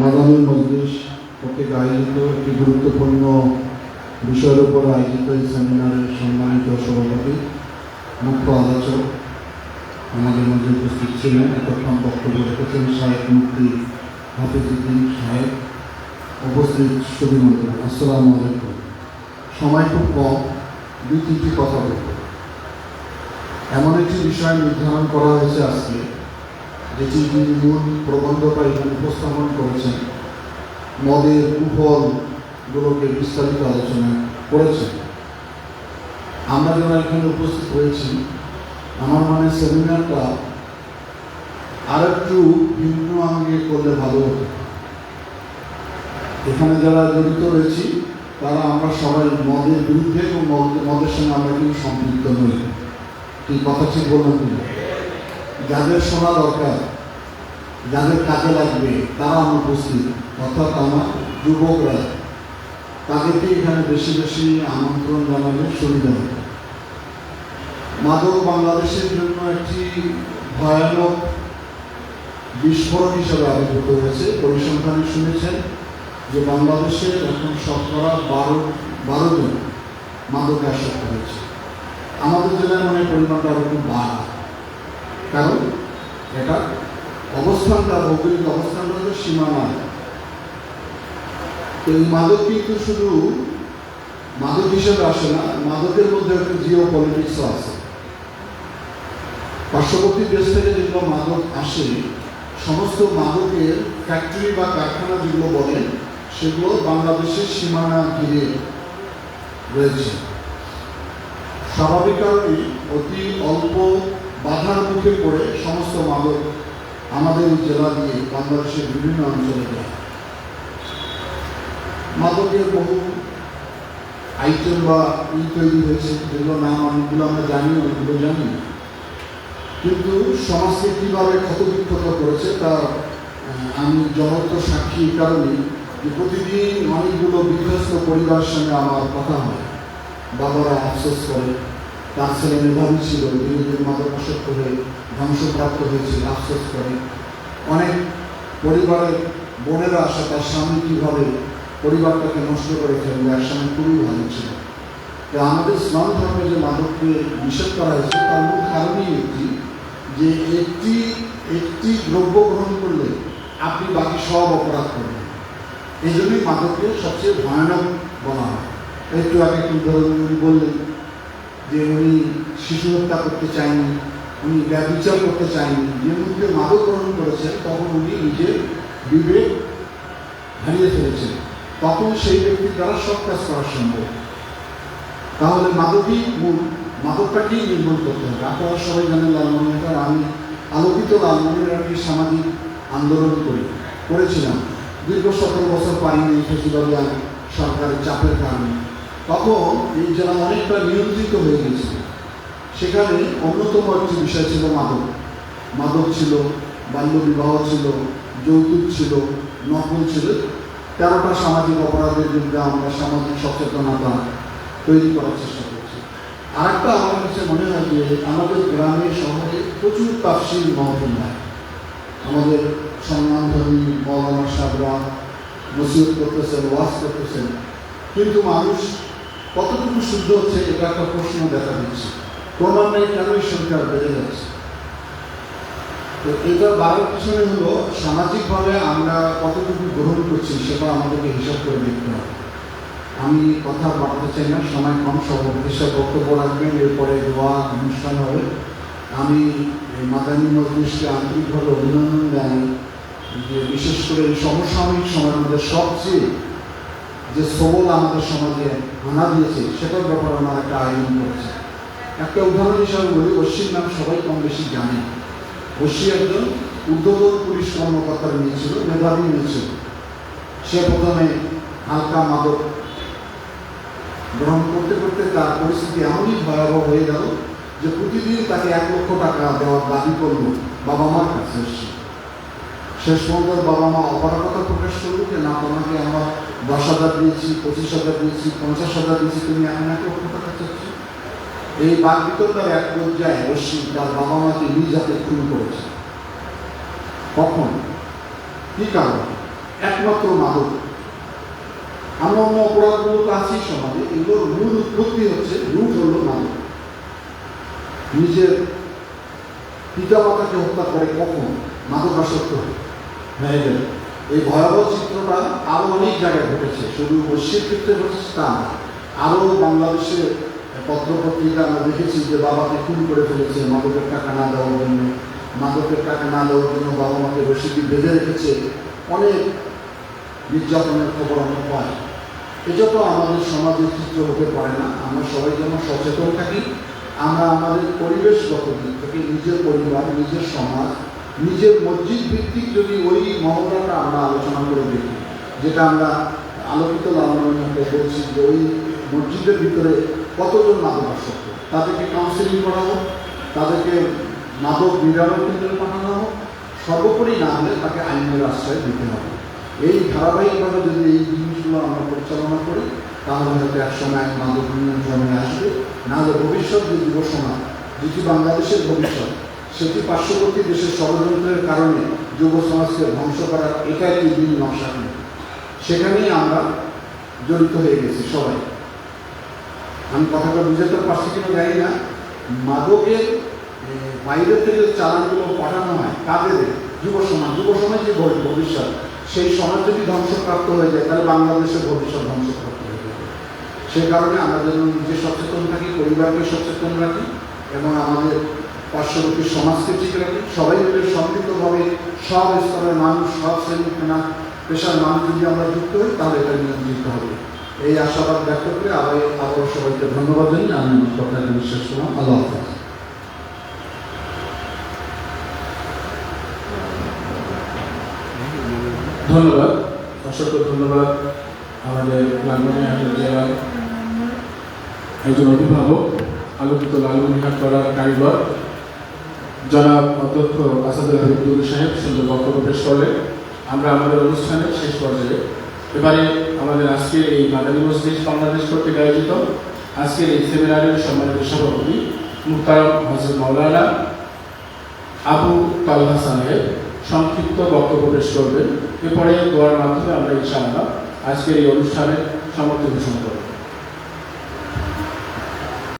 মাদানী মজলিস কর্তৃক আয়োজিত একটি গুরুত্বপূর্ণ বিষয়ের উপর আয়োজিত এই সেমিনারের সম্মানিত সভাপতি, মুখ্য আলোচক আমাদের মধ্যে উপস্থিত ছিলেন। এতক্ষণ বক্তব্য রেখেছেন শাহেক মুক্তি হাফিজুদ্দিন সাহেব। উপস্থিত সুবিমন্ত্রী আসসালামু আলাইকুম। সময় খুব কম দুই তিনটি কথা বলব। এমন একটি বিষয় নির্ধারণ করা হয়েছে আজকে। যেটি যিনি মূল প্রবন্ধটা এখানে উপস্থাপন করেছেন। মদের কুফলগুলোকে বিস্তারিত আলোচনা করেছেন। আমরা যারা এখানে উপস্থিত হয়েছি, আমার মানে সেমিনারটা আর একটু ভিন্ন আঙ্গে করলে ভালো হতো। এখানে যারা জড়িত রয়েছি, তারা আমরা সবাই মদের বিরুদ্ধে এবং মদ- মদের সঙ্গে আমরা কিন্তু সম্পৃক্ত নই। এই কথা ঠিক বললাম কিনা? যাদের শোনা দরকার, যাদের কাজে লাগবে, তারা অনুপস্থিত। অর্থাৎ আমার যুবকরা, তাদেরকে এখানে বেশি বেশি আমন্ত্রণ জানালে সুবিধা হবে। মাদক বাংলাদেশের জন্য একটি ভয়ানক বিস্ফোরণ হিসাবে আবির্ভূত হয়েছে। পরিসংখ্যানে শুনেছেন যে বাংলাদেশের এখন শতকরা বারো বারো জন মাদকে আসক্ত হয়েছে। আমাদের জেলায় মানে পরিমাণটা আরও খুব বাড়া কারণ এটা অবস্থানটা, ভৌগোলিক অবস্থানটা হচ্ছে সীমানা তো এই মাদক কিন্তু শুধু মাদক হিসেবে আসে না, মাদকের মধ্যে একটা জিও পলিটিক্সও আছে। পার্শ্ববর্তী দেশ থেকে যেগুলো মাদক আসে, সমস্ত মাদকের ফ্যাক্টরি বা কারখানা যেগুলো বলেন, সেগুলো বাংলাদেশের সীমানা ঘিরে রয়েছে। স্বাভাবিক কারণেই অতি অল্প বাধার মুখে পড়ে সমস্ত মাদক আমাদের জেলা দিয়ে বাংলাদেশের বিভিন্ন অঞ্চলে যায়। মাদকের বহু আইটেম বা ই তৈরি হয়েছে যেগুলো নাম অনেকগুলো আমরা জানি, অনেকগুলো জানি। কিন্তু সমাজকে কীভাবে ক্ষতবিক্ষত করেছে তা আমি জনত্ব সাক্ষী এই কারণেই যে প্রতিদিন অনেকগুলো বিধ্বস্ত পরিবারের সঙ্গে আমার কথা হয়। বাবারা আফসোস করে তার ছেলে মেধাবী ছিল ধীরে মাদকাসক্ত হয়ে ধ্বংসপ্রাপ্ত হয়েছিল, আফসোস করে। অনেক পরিবারের বোনেরা আসে, তার স্বামী কীভাবে পরিবারটাকে নষ্ট করে ফেলবে এক সময় খুবই ভালো ছিল। তো আমাদের ইসলাম ধর্মে যে মাদককে নিষেধ করা হয়েছে, তার মূল কারণই একটি, যে একটি একটি দ্রব্য গ্রহণ করলে আপনি বাকি সব অপরাধ করবেন। এই জন্যই মাদককে সবচেয়ে ভয়ানক বলা হয়। একটু আগে ধরুন বললেন যে উনি শিশু হত্যা করতে চায়নি, উনি ব্যবচার করতে চায়নি, যে মুহূর্তে মাদক গ্রহণ করেছেন, তখন উনি নিজের বিবেক হারিয়ে ফেলেছেন। তখন সেই ব্যক্তির দ্বারা সব কাজ করা সম্ভব। তাহলে মাদকই মূল, মাদকটাকেই নির্মূল করতে হবে। আপনারা সবাই জানেন লালমনিরহাট আমি আলোকিত লালমনিরহাটকে সামাজিক আন্দোলন করি, করেছিলাম। দীর্ঘ সতেরো বছর পারিনি ফেসিবাদিয়ান সরকারের চাপের কারণে। তখন এই জেলা অনেকটা নিয়ন্ত্রিত হয়ে গেছিল সেখানে অন্যতম একটি বিষয় ছিল মাদক। মাদক ছিল, বাল্যবিবাহ ছিল, যৌতুক ছিল, নকল ছিল। তেরোটা সামাজিক অপরাধের বিরুদ্ধে আমরা সামাজিক সচেতনতা তৈরি করার চেষ্টা করছি। আরেকটা আমার কাছে মনে হয় যে আমাদের গ্রামে, শহরে প্রচুর তাফসিল মহফিল হয়। আমাদের সম্মানধর্মী মৌলানা সাহরা নসিহত করতেছেন, ওয়াজ করতেছেন। কিন্তু মানুষ কতটুকু শুদ্ধ হচ্ছে এটা একটা প্রশ্ন দেখা দিচ্ছে। ক্রমান্বয়ে কেনই সংখ্যা বেড়ে যাচ্ছে? তো এটা বারোর পিছনে হলো, সামাজিকভাবে আমরা কতটুকু গ্রহণ করছি সেটা আমাদেরকে হিসাব করে দেখতে হবে। আমি কথা বাড়াতে চাই না, সময় কম সর্বদেশের বক্তব্য রাখবেন, এরপরে দোয়া অনুষ্ঠান হবে। আমি এই মাদানী মজলিসকে আন্তরিকভাবে অভিনন্দন জানাই যে বিশেষ করে এই সমসাময়িক সময়ের মধ্যে সবচেয়ে যে সবল আমাদের সমাজে হানা দিয়েছে, সেটার ব্যাপারে আমার একটা আয়োজন করেছে। একটা উদাহরণ হিসাবে বলি অশ্বির নাম সবাই কম বেশি জানে। অশ্বী একজন উদ্যোতন পুলিশ কর্মকর্তার মেয়ে ছিল, মেধাবী মেয়ে ছিল। সে প্রথমে হালকা মাদক গ্রহণ করতে করতে তার পরিস্থিতি এমনই ভয়াবহ হয়ে গেল যে প্রতিদিন তাকে এক লক্ষ টাকা দেওয়ার দাবি করল বাবা মার কাছে শেষ পর্যন্ত বাবা মা অপারগতা প্রকাশ করল যে, না, তোমাকে আমরা দশ হাজার দিয়েছি, পঁচিশ হাজার দিয়েছি, পঞ্চাশ হাজার দিয়েছি, তুমি এক লক্ষ টাকা চাচ্ছ? এই বাদ বিতরণের এক পর্যায়ে অবশ্যই তার বাবা মাকে নিজ হাতে খুন করেছে। কখন? কি কারণ? একমাত্র মাদক। আমরা অন্য অপরাধগুলো তো আছেই সমাজে, এগুলোর মূল উৎপত্তি হচ্ছে রুট হলো মাদক। নিজের পিতা মাতাকে হত্যা করে কখন? মাদকাসক্ত হয়ে। মেয়েদের এই ভয়াবহ চিত্রটা আরও অনেক জায়গায় ঘটেছে। শুধু বৈশ্বিক ক্ষেত্রে ঘটেছে তা আরও বাংলাদেশে পত্রপত্রিকা আমরা দেখেছি যে বাবাকে খুন করে ফেলেছে, মাদকের টাকা না দেওয়ার জন্য। মাদকের টাকা না দেওয়ার জন্য বাবা মাকে রসিদি বেঁধে রেখেছে। অনেক নির্যাতনের খবর আমরা পাই। এটা তো আমাদের সমাজের চিত্র হতে পারে না। আমরা সবাই যেন সচেতন থাকি। আমরা আমাদের পরিবেশগত দিক থেকে নিজের পরিবার, নিজের সমাজ নিজের মসজিদ ভিত্তিক যদি ওই মহড়াটা আমরা আলোচনা করে দেখি, যেটা আমরা আলোকিত মধ্যে বলছি যে ওই মসজিদের ভিতরে কতজন মাদক আসক্ত তাদেরকে কাউন্সিলিং করা হোক তাদেরকে মাদক নিরাময় কেন্দ্রে পাঠানো হোক, সর্বোপরি না হলে তাকে আইনের আশ্রয় দিতে হবে। এই ধারাবাহিকভাবে যদি এই জিনিসগুলো আমরা পরিচালনা করি, তাহলে হয়তো একসময় মাদক নিয়ন্ত্রণে আসবে। নাহলে ভবিষ্যৎ যে যুব সমাজ যেটি বাংলাদেশের ভবিষ্যৎ সেটি পার্শ্ববর্তী দেশের ষড়যন্ত্রের কারণে যুব সমাজকে ধ্বংস করার এটা একটি দিন নকশা কিন্তু সেখানেই আমরা জড়িত হয়ে গেছি সবাই। আমি কথাটা বুঝাতে পারছি কিনা জানি না। মাদকের বাইরে থেকে চালানগুলো পাঠানো হয় কাদের? যুব সমাজ। যুব সমাজ যে ভবি- ভবিষ্যৎ। সেই সমাজ যদি ধ্বংসপ্রাপ্ত হয়ে যায়, তাহলে বাংলাদেশের ভবিষ্যৎ ধ্বংসপ্রাপ্ত হয়ে যাবে। সেই কারণে আমরা যেন নিজে সচেতন থাকি, পরিবারকে সচেতন রাখি, এবং আমাদের পার্শ্ববর্তী সমাজকে ঠিক রাখি। সবাই মিলে সম্মিলিতভাবে সব স্তরের মানুষ, সব শ্রেণি পেনা পেশার মানুষ যদি আমরা যুক্ত হই, তাহলে এটা নিয়ন্ত্রিত হবে। এই আশাবাদ ব্যক্ত করে আবার আবার সবাইকে ধন্যবাদ জানিয়ে আমি কথা শেষ করলাম। আল্লাহ হাফেজ। ধন্যবাদ। অসংখ্য ধন্যবাদ। আমাদের লালমনিরহাট জেলার একজন অভিভাবক আলোকিত লালমনিরহাট করার কারিগর। জনাব অধ্যক্ষ আসাদুল হাবিবুল সাহেব সুন্দর বক্তব্য পেশ করলেন। আমরা আমাদের অনুষ্ঠানের শেষ পর্যায়ে। এবারে আমাদের আজকের এই মাদানী মসজিদ বাংলাদেশ কর্তৃক আয়োজিত আজকের এই সেমিনারের সম্মানিত সভাপতি মুক্তারম হজরত মাওলানা আবু তাল্লা সাহেব সংক্ষিপ্ত বক্তব্য পেশ করবেন। এরপরে দোয়ার মাধ্যমে আমরা ইনশাআল্লাহ আজকের এই অনুষ্ঠানের সমর্থন ঘোষণা করব।